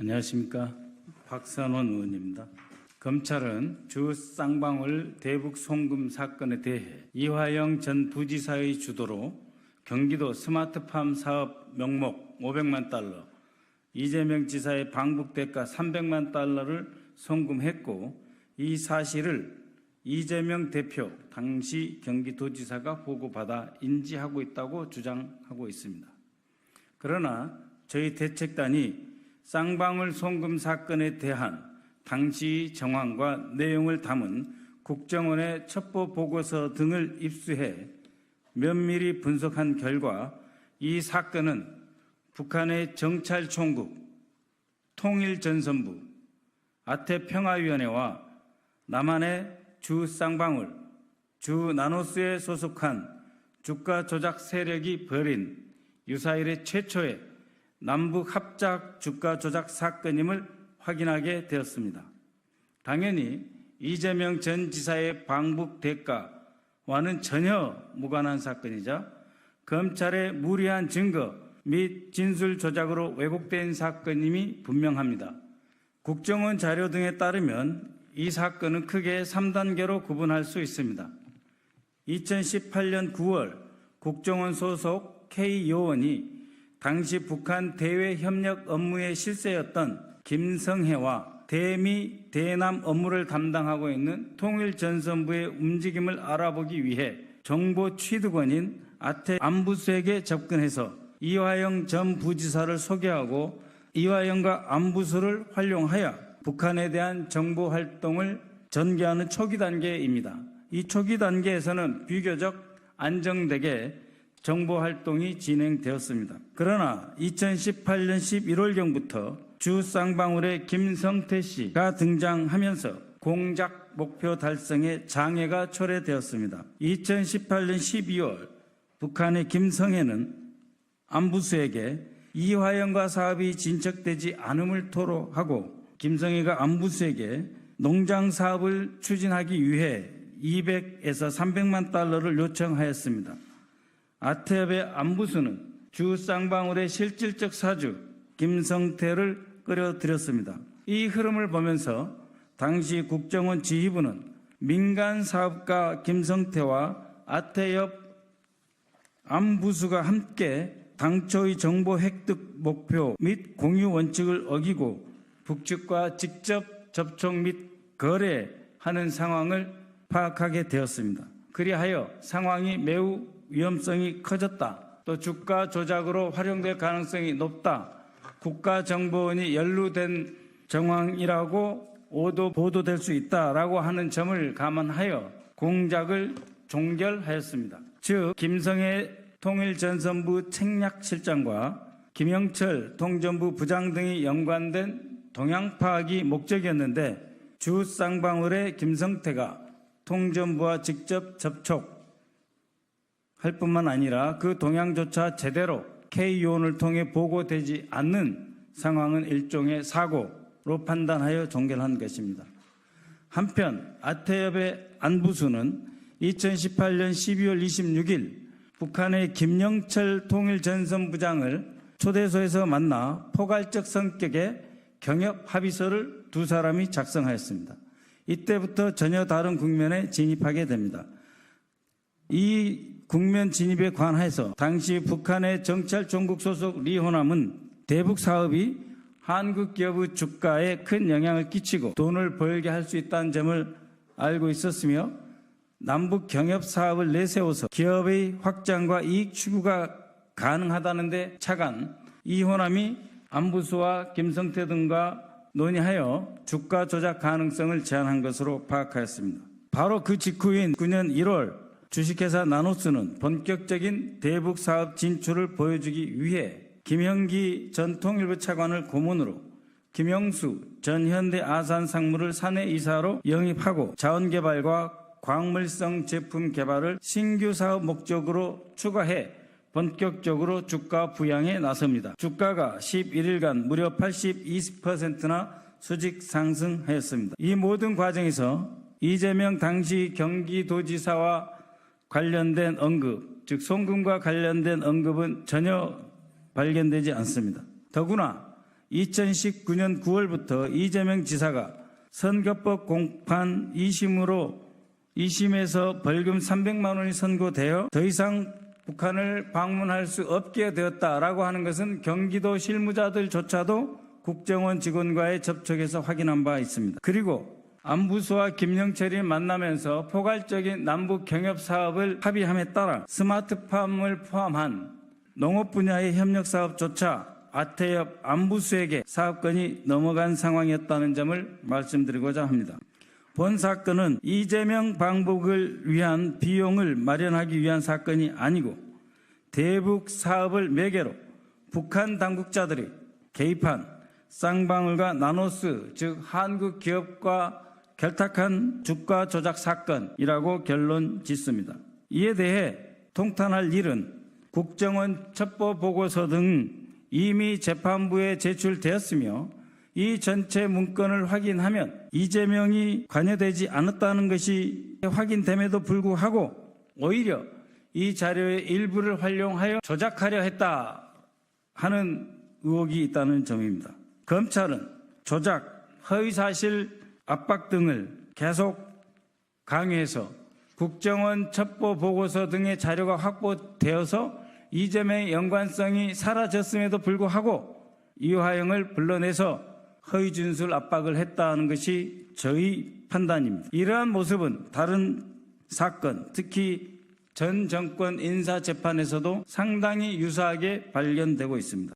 안녕하십니까. 박선원 의원입니다. 검찰은 주 쌍방울 대북 송금 사건에 대해 이화영 전 부지사의 주도로 경기도 스마트팜 사업 명목 500만 달러, 이재명 지사의 방북 대가 300만 달러를 송금했고 이 사실을 이재명 대표 당시 경기도지사가 보고받아 인지하고 있다고 주장하고 있습니다. 그러나 저희 대책단이 쌍방울 송금 사건에 대한 당시 정황과 내용을 담은 국정원의 첩보 보고서 등을 입수해 면밀히 분석한 결과 이 사건은 북한의 정찰총국, 통일전선부, 아태평화위원회와 남한의 주 쌍방울, 주 나노스에 소속한 주가 조작 세력이 벌인 유사일의 최초의 남북 합작 주가 조작 사건임을 확인하게 되었습니다. 당연히 이재명 전 지사의 방북 대가와는 전혀 무관한 사건이자 검찰의 무리한 증거 및 진술 조작으로 왜곡된 사건임이 분명합니다. 국정원 자료 등에 따르면 이 사건은 크게 3단계로 구분할 수 있습니다. 2018년 9월 국정원 소속 K 요원이 당시 북한 대외 협력 업무의 실세였던 김성혜와 대미 대남 업무를 담당하고 있는 통일전선부의 움직임을 알아보기 위해 정보 취득원인 아태 안부수에게 접근해서 이화영 전 부지사를 소개하고 이화영과 안부수를 활용하여 북한에 대한 정보 활동을 전개하는 초기 단계입니다. 이 초기 단계에서는 비교적 안정되게 정보 활동이 진행되었습니다. 그러나 2018년 11월경부터 주 쌍방울의 김성태 씨가 등장하면서 공작 목표 달성에 장애가 초래되었습니다. 2018년 12월 북한의 김성애는 안부수에게 이화영과 사업이 진척되지 않음을 토로하고 김성애가 안부수에게 농장 사업을 추진하기 위해 200에서 300만 달러를 요청하였습니다. 아태협의 안부수는 주 쌍방울의 실질적 사주 김성태를 끌어들였습니다. 이 흐름을 보면서 당시 국정원 지휘부는 민간 사업가 김성태와 아태협 안부수가 함께 당초의 정보 획득 목표 및 공유 원칙을 어기고 북측과 직접 접촉 및 거래하는 상황을 파악하게 되었습니다. 그리하여 상황이 매우 위험성이 커졌다. 또 주가 조작으로 활용될 가능성이 높다. 국가정보원이 연루된 정황이라고 오도 보도될 수 있다라고 하는 점을 감안하여 공작을 종결하였습니다. 즉 김성애 통일전선부 책략실장과 김영철 통전부 부장 등이 연관된 동향 파악이 목적이었는데 주 쌍방울의 김성태가 통전부와 직접 접촉 할 뿐만 아니라 그 동향조차 제대로 K요원을 통해 보고되지 않는 상황은 일종의 사고로 판단하여 종결한 것입니다. 한편 아태협의 안부수는 2018년 12월 26일 북한의 김영철 통일전선부장을 초대소에서 만나 포괄적 성격의 경협 합의서를 두 사람이 작성하였습니다. 이때부터 전혀 다른 국면에 진입하게 됩니다. 이 국면 진입에 관해서 당시 북한의 정찰 종국 소속 리호남은 대북 사업이 한국 기업의 주가에 큰 영향을 끼치고 돈을 벌게 할 수 있다는 점을 알고 있었으며 남북 경협 사업을 내세워서 기업의 확장과 이익 추구가 가능하다는데 차관 이호남이 안부수와 김성태 등과 논의하여 주가 조작 가능성을 제안한 것으로 파악하였습니다. 바로 그 직후인 9년 1월 주식회사 나노스는 본격적인 대북 사업 진출을 보여주기 위해 김형기 전 통일부 차관을 고문으로 김영수 전 현대 아산 상무를 사내 이사로 영입하고 자원개발과 광물성 제품 개발을 신규 사업 목적으로 추가해 본격적으로 주가 부양에 나섭니다. 주가가 11일간 무려 82%나 수직 상승하였습니다. 이 모든 과정에서 이재명 당시 경기도지사와 관련된 언급, 즉 송금과 관련된 언급은 전혀 발견되지 않습니다. 더구나 2019년 9월부터 이재명 지사가 선거법 공판 2심으로 2심에서 벌금 300만 원이 선고되어 더 이상 북한을 방문할 수 없게 되었다라고 하는 것은 경기도 실무자들조차도 국정원 직원과의 접촉에서 확인한 바 있습니다. 그리고 안부수와 김영철이 만나면서 포괄적인 남북 경협 사업을 합의함에 따라 스마트팜을 포함한 농업 분야의 협력 사업조차 아태협 안부수에게 사업권이 넘어간 상황이었다는 점을 말씀드리고자 합니다. 본 사건은 이재명 방북을 위한 비용을 마련하기 위한 사건이 아니고 대북 사업을 매개로 북한 당국자들이 개입한 쌍방울과 나노스 즉 한국 기업과 결탁한 주가 조작 사건이라고 결론 짓습니다. 이에 대해 통탄할 일은 국정원 첩보 보고서 등 이미 재판부에 제출되었으며 이 전체 문건을 확인하면 이재명이 관여되지 않았다는 것이 확인됨에도 불구하고 오히려 이 자료의 일부를 활용하여 조작하려 했다 하는 의혹이 있다는 점입니다. 검찰은 조작, 허위사실 압박 등을 계속 강요해서 국정원 첩보 보고서 등의 자료가 확보되어서 이재명의 연관성이 사라졌음에도 불구하고 이화영을 불러내서 허위 진술 압박을 했다는 것이 저희 판단입니다. 이러한 모습은 다른 사건, 특히 전 정권 인사 재판에서도 상당히 유사하게 발견되고 있습니다.